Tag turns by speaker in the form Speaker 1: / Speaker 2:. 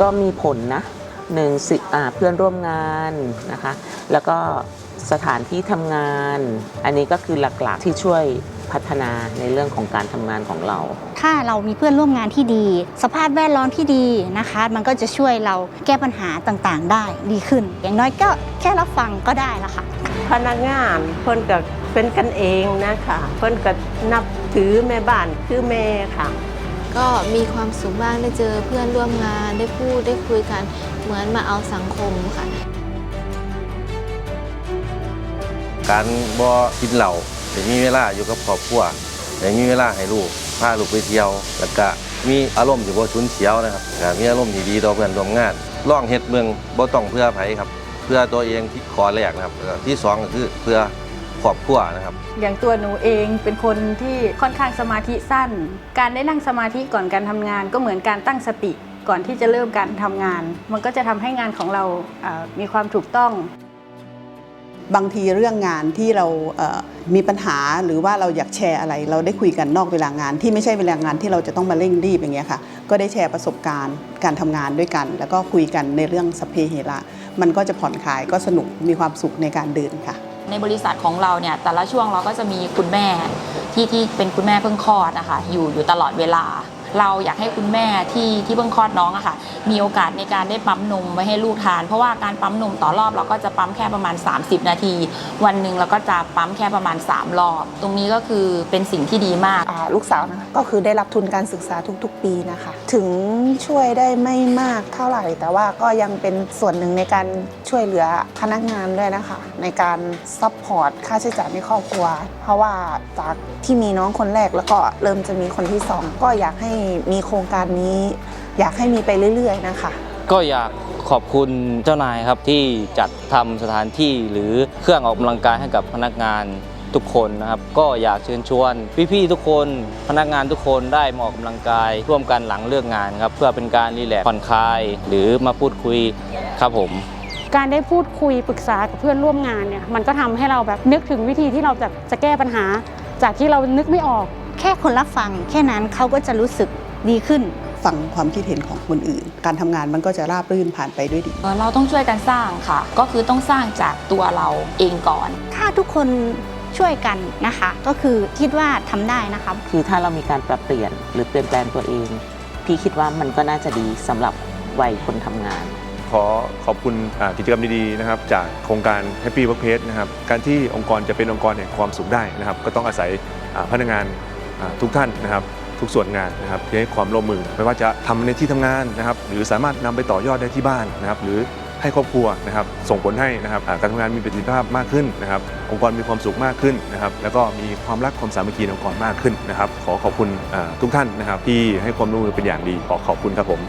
Speaker 1: ก็มีผลนะหนึ่งสิอ่าเพื่อนร่วมงานนะคะ แล้วก็สถานที่ทำงาน อันนี้ก็คือหลักๆที่ช่วยพัฒนาในเรื่องของการทำงานของเรา
Speaker 2: ถ้าเรามีเพื่อนร่วมงานที่ดี สภาพแวดล้อมที่ดีนะคะ มันก็จะช่วยเราแก้ปัญหาต่างๆ ได้ดีขึ้น อย่างน้อยก็แค่รับฟังก็ได้ละค่ะ
Speaker 3: พนักงานเพิ่นก็เป็นกันเองนะคะ เพิ่นก็นับถือแม่บ้านคือแม่ค่ะ
Speaker 4: ก็มีความสุขบ้างได้เจอเพื่อนร่วมงานได้พูดได้คุยกันเหมือนมาเอาสังคมค่ะ
Speaker 5: การบ่กินเหล้าได้มีเวลาอยู่กับครอบครัวได้มีเวลาให้ลูกพาลูกไปเที่ยว แล้วก็มีอารมณ์ที่บ่ฉุนเฉียวนะครับก็มีอารมณ์ที่ดีต่อเพื่อนร่วมงานลองเฮ็ดเมืองบ่ต้องเพื่อไผครับ เพื่อตัวเองที่ขอแรกนะครับแล้วก็ที่สองก็คือเพื่อ ครอบครัวนะครับ
Speaker 6: อย่างตัวหนูเองเป็นคนที่ค่อนข้างสมาธิสั้น การได้นั่งสมาธิก่อนการทำงาน ก็เหมือนการตั้งสติก่อนที่จะเริ่มการทำงาน มันก็จะทำให้งานของเราเอ่อมีความถูกต้อง
Speaker 7: บางทีเรื่องงานที่เราเอ่อมีปัญหาหรือว่าเราอยากแชร์อะไร เราได้คุยกันนอกเวลางาน ที่ไม่ใช่เวลางานที่เราจะต้องมาเร่งรีบอย่างเงี้ยค่ะ ก็ได้แชร์ประสบการณ์การทำงานด้วยกัน แล้วก็คุยกันในเรื่องสพเพเหระมันก็จะผ่อนคลายก็สนุกมีความสุขในการเดินค่ะ
Speaker 8: ในบริษัทของเราเนี่ยแต่ละช่วงเราก็จะมีคุณแม่ที่ที่เป็นคุณแม่เพิ่งคลอดนะคะอยู่อยู่ตลอดเวลา เราอยากให้คุณแม่ที่ที่เพิ่งคลอดน้องอะค่ะมีโอกาสในการได้ปั๊มนมไว้ให้ลูกทาน เพราะว่าการปั๊มนมต่อรอบเราก็จะปั๊มแค่ประมาณ 30 นาที วันหนึ่งเราก็จะปั๊มแค่ประมาณ 3 รอบ ตรงนี้ก็คือเป็นสิ่งที่ดีมาก
Speaker 9: ลูกสาวนะคะก็คือได้รับทุนการศึกษาทุกๆ ปีนะคะ ถึงช่วยได้ไม่มากเท่าไหร่ แต่ว่าก็ยังเป็นส่วนหนึ่งในการ ช่วยเหลือพนักงานด้วยนะคะ ในการซัพพอร์ตค่าใช้จ่ายในครอบครัว เพราะว่าจากที่มีน้องคนแรกแล้วก็เริ่มจะมีคนที่สองก็อยากให้มีโครงการนี้ อยากให้มีไปเรื่อย ๆ นะคะ
Speaker 10: ก็อยากขอบคุณเจ้านายครับที่จัดทำสถานที่หรือเครื่องออกกำลังกายให้กับพนักงานทุกคนนะครับก็อยากเชิญชวนพี่ๆทุกคน พนักงานทุกคนได้มาออกกำลังกาย ร่วมกันหลังเลิกงานครับเพื่อเป็นการรีแลกซ์ผ่อนคลาย หรือมาพูดคุยครับผม
Speaker 11: การได้พูดคุยปรึกษากับเพื่อนร่วมงานเนี่ยมันก็ทำให้เราแบบนึกถึงวิธีที่เราจะจะแก้ปัญหา จากที่เรานึกไม่ออก
Speaker 2: แค่คนรับฟัง แค่นั้นเขาก็จะรู้สึกดีขึ้น
Speaker 7: ฟังความคิดเห็นของคนอื่น การทำงานมันก็จะราบรื่นผ่านไปด้วยดี
Speaker 8: เอ่อเราต้องช่วยกันสร้างค่ะ ก็คือต้องสร้างจากตัวเราเองก่อน
Speaker 2: ถ้าทุกคนช่วยกันนะคะ ก็คือคิดว่าทำได้นะคะ
Speaker 1: คือถ้าเรามีการปรับเปลี่ยนหรือเปลี่ยนแปลงตัวเอง พี่คิดว่ามันก็น่าจะดีสำหรับวัยคนทำงาน
Speaker 12: ขอขอบคุณกิจกรรมดีๆนะครับจากโครงการ Happy Workplace นะครับการที่องค์กรจะเป็นองค์กรแห่งความสุขได้นะครับ ก็ต้องอาศัยพนักงานทุกท่านนะครับทุกส่วนงานนะครับที่ให้ความร่วมมือไม่ว่าจะทำในที่ทำงานนะครับ หรือสามารถนำไปต่อยอดได้ที่บ้านนะครับ หรือให้ครอบครัวนะครับ ส่งผลให้นะครับการทำงานมีประสิทธิภาพมากขึ้นนะครับ องค์กรมีความสุขมากขึ้นนะครับ แล้วก็มีความรักความสามัคคีในองค์กรมากขึ้นนะครับ ขอขอบคุณทุกท่านนะครับ ที่ให้ความร่วมมือเป็นอย่างดีขอขอบคุณครับผม